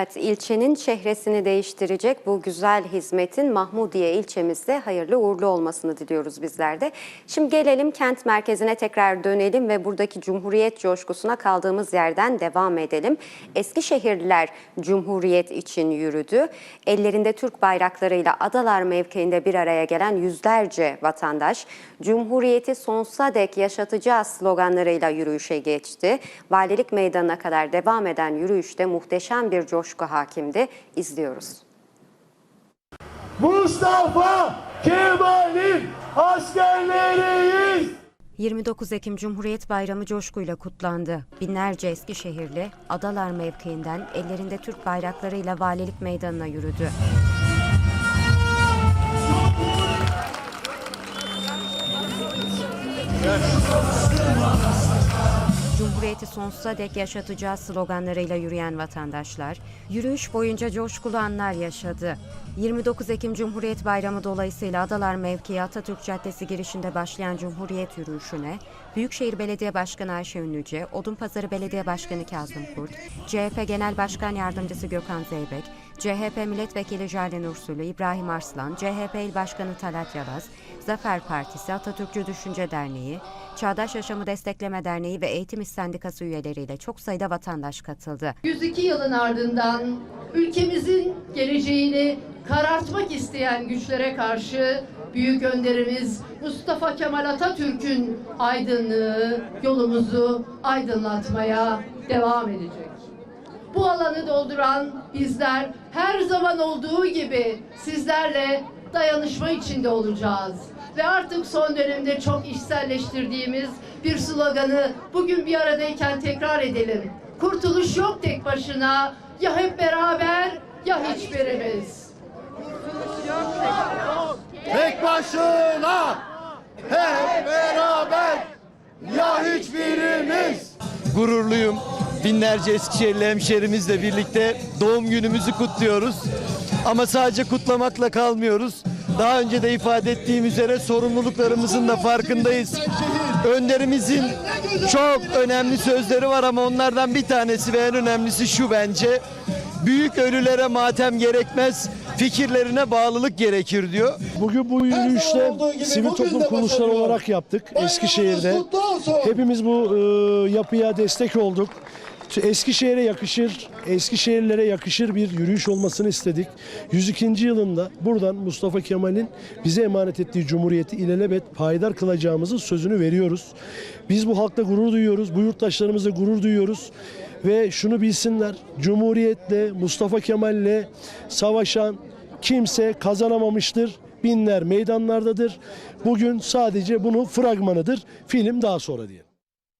Evet, ilçenin çehresini değiştirecek bu güzel hizmetin Mahmudiye ilçemizde hayırlı uğurlu olmasını diliyoruz bizler de. Şimdi gelelim kent merkezine tekrar dönelim ve buradaki Cumhuriyet coşkusuna kaldığımız yerden devam edelim. Eskişehirliler Cumhuriyet için yürüdü. Ellerinde Türk bayraklarıyla Adalar mevkiinde bir araya gelen yüzlerce vatandaş Cumhuriyeti sonsuza dek yaşatacağız sloganlarıyla yürüyüşe geçti. Valilik meydanına kadar devam eden yürüyüşte muhteşem bir coşku hakimdi. İzliyoruz. Mustafa Kemal'in askerleriyiz. 29 Ekim Cumhuriyet Bayramı coşkuyla kutlandı. Binlerce Eskişehirli Adalar mevkiinden ellerinde Türk bayraklarıyla valilik meydanına yürüdü. Cumhuriyeti sonsuza dek yaşatacağız sloganlarıyla yürüyen vatandaşlar, yürüyüş boyunca coşkulu anlar yaşadı. 29 Ekim Cumhuriyet Bayramı dolayısıyla Adalar Mevkii Atatürk Caddesi girişinde başlayan Cumhuriyet yürüyüşüne, Büyükşehir Belediye Başkanı Ayşe Ünlüce, Odunpazarı Belediye Başkanı Kazım Kurt, CHP Genel Başkan Yardımcısı Gökhan Zeybek, CHP Milletvekili Jale Nursulu, İbrahim Arslan, CHP İl Başkanı Talat Yalaz, Zafer Partisi, Atatürkçü Düşünce Derneği, Çağdaş Yaşamı Destekleme Derneği ve Eğitim İş Sendikası üyeleriyle çok sayıda vatandaş katıldı. 102 yılın ardından ülkemizin geleceğini karartmak isteyen güçlere karşı büyük önderimiz Mustafa Kemal Atatürk'ün aydınlığı yolumuzu aydınlatmaya devam edecek. Bu alanı dolduran bizler her zaman olduğu gibi sizlerle dayanışma içinde olacağız. Ve artık son dönemde çok işselleştirdiğimiz bir sloganı bugün bir aradayken tekrar edelim. Kurtuluş yok tek başına, ya hep beraber ya hiçbirimiz. Tek başına hep beraber ya hiçbirimiz. gururluyum. Binlerce Eskişehirli hemşerimizle birlikte doğum günümüzü kutluyoruz. Ama sadece kutlamakla kalmıyoruz. Daha önce de ifade ettiğim üzere sorumluluklarımızın da farkındayız. Önderimizin çok önemli sözleri var ama onlardan bir tanesi ve en önemlisi şu bence. Büyük ölülere matem gerekmez, fikirlerine bağlılık gerekir diyor. Bugün bu yürüyüşte sivil toplum kuruluşları olarak yaptık Eskişehir'de. Hepimiz bu e, yapıya destek olduk. Eskişehir'e yakışır, Eskişehirlilere yakışır bir yürüyüş olmasını istedik. 102. yılında buradan Mustafa Kemal'in bize emanet ettiği cumhuriyeti ilelebet payidar kılacağımızın sözünü veriyoruz. Biz bu halkla gurur duyuyoruz, bu yurttaşlarımızla gurur duyuyoruz. Ve şunu bilsinler, Cumhuriyet'le, Mustafa Kemal'le savaşan kimse kazanamamıştır. Binler meydanlardadır. Bugün sadece bunun fragmanıdır. Film daha sonra diye.